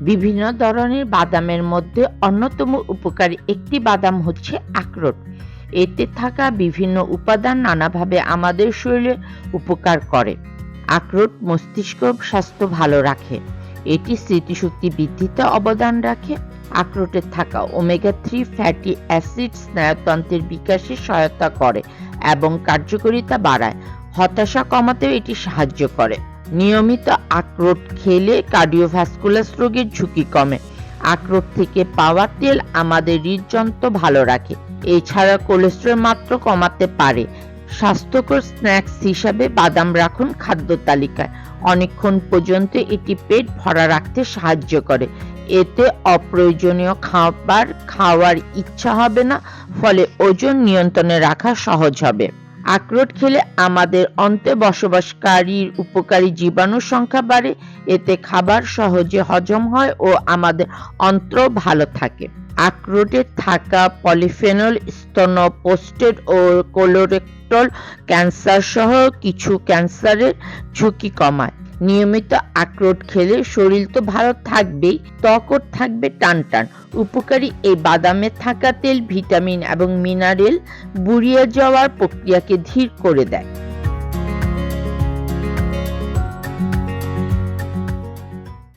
বিভিন্ন ধরনের বাদামের মধ্যে অন্যতম উপকারী একটি বাদাম হচ্ছে আখরোট। এতে থাকা বিভিন্ন উপাদান নানাভাবে আমাদের শরীরে উপকার করে। আখরোট মস্তিষ্ক স্বাস্থ্য ভালো রাখে। এটি স্মৃতিশক্তি বৃদ্ধিতে অবদান রাখে। আখরোটে থাকা ওমেগা থ্রি ফ্যাটি অ্যাসিড স্নায়ুতন্ত্রের বিকাশে সহায়তা করে এবং কার্যকারিতা বাড়ায়। হতাশা কমাতেও এটি সাহায্য করে। নিয়মিত আখরোট খেলে কার্ডিওভাস্কুলার রোগের ঝুঁকি কমে। আখরোট থেকে পাওয়া তেল আমাদের হৃদযন্ত্র ভালো রাখে। এছাড়া কোলেস্টেরল মাত্রা কমাতে পারে। স্বাস্থ্যকর স্ন্যাক্স হিসাবে বাদাম রাখুন খাদ্য তালিকায়। অনেকক্ষণ পর্যন্ত এটি পেট ভরা রাখতে সাহায্য করে। এতে অপ্রয়োজনীয় খাবার খাওয়ার ইচ্ছা হবে না, ফলে ওজন নিয়ন্ত্রণে রাখা সহজ হবে। আখরোট খেলে আমাদের অন্তে বসবাসকারীর উপকারী জীবাণুর সংখ্যা বাড়ে। এতে খাবার সহজে হজম হয় ও আমাদের অন্ত্র ভালো থাকে। আখরোটে থাকা পলিফেনল স্তন পোস্টেড ও কোলোরেক্টল ক্যান্সার সহ কিছু ক্যান্সারের ঝুঁকি কমায়। নিয়মিত আখরোট খেলে শরীর তো ভালো থাকবেই, ত্বকও থাকবে টান টান উপকারী এই বাদামে থাকা তেল, ভিটামিন এবং মিনারেল বুড়িয়ে যাওয়ার প্রক্রিয়াকে ধীর করে দেয়।